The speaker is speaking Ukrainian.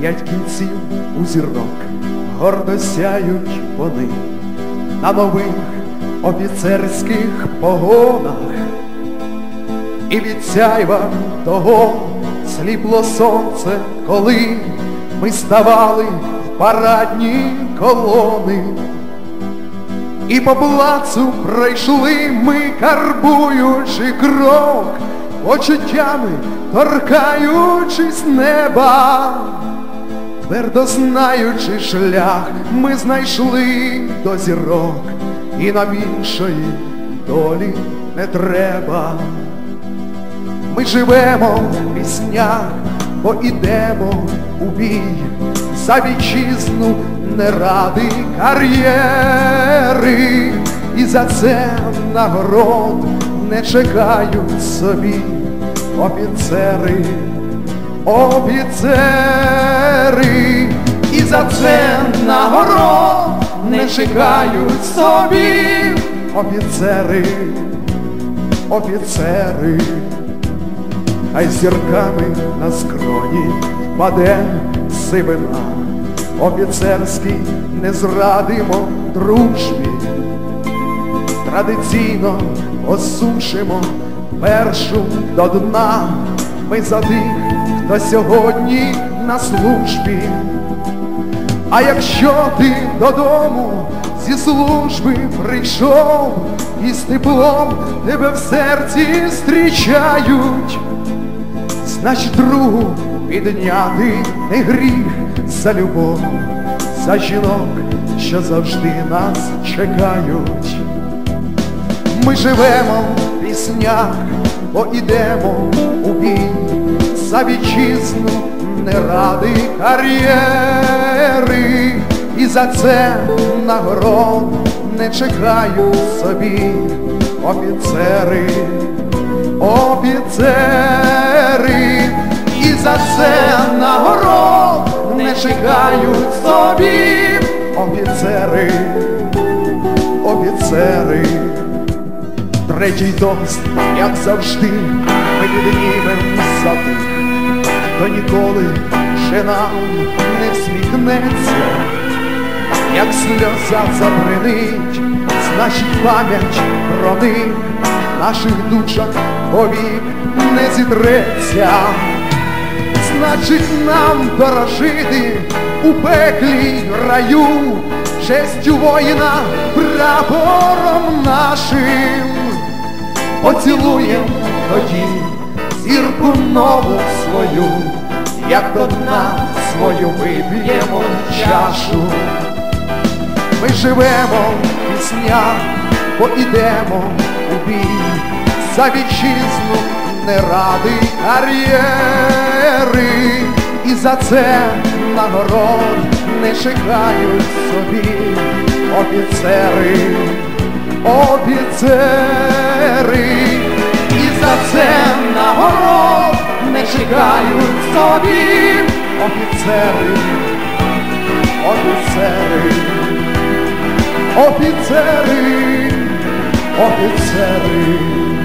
П'ять кінців у зірок гордо сяють вони на нових офіцерських погонах. І відсяй вам того сліпло сонце, коли ми ставали в парадні колони. І по плацу пройшли ми, карбуючи крок, почуттями торкаючись неба, твердо знаючи шлях, ми знайшли до зірок, і нам іншої долі не треба. Ми живемо в піснях, бо ідемо у бій за вітчизну не ради кар'єри, і за це нагород не чекають собі офіцери, офіцери, і за це нагород не чекають собі офіцери, офіцери. Хай зірками на скроні паде сивина, офіцерський не зрадимо дружбі, традиційно осушимо першу до дна, ми за тих, хто сьогодні на службі. А якщо ти додому зі служби прийшов і з теплом тебе в серці зустрічають, значить другу підняти не гріх за любов, за жінок, що завжди нас чекають. Ми живемо в піснях, бо ідемо у бій за вітчизну не ради кар'єри, і за це нагород не чекають собі офіцери, офіцери, за це нагород не чекають собі. Офіцери, офіцери. Третій тост, як завжди, ми піднімем за тих, хто ніколи ще нам не всміхнеться, як сльоза забринить, значить пам'ять про них наших душах повік не зітреться, значить нам дорожити у пеклі раю, честю воїна прапором нашим. Поцілуєм тоді зірку нову свою, як до дна свою вип'ємо чашу. Ми живемо в піснях, бо ідемо у бій за вітчизну не ради кар'єри, і за це нагород не чекають собі офіцери, офіцери, і за це нагород не чекають собі офіцери, офіцери, офіцери, офіцери.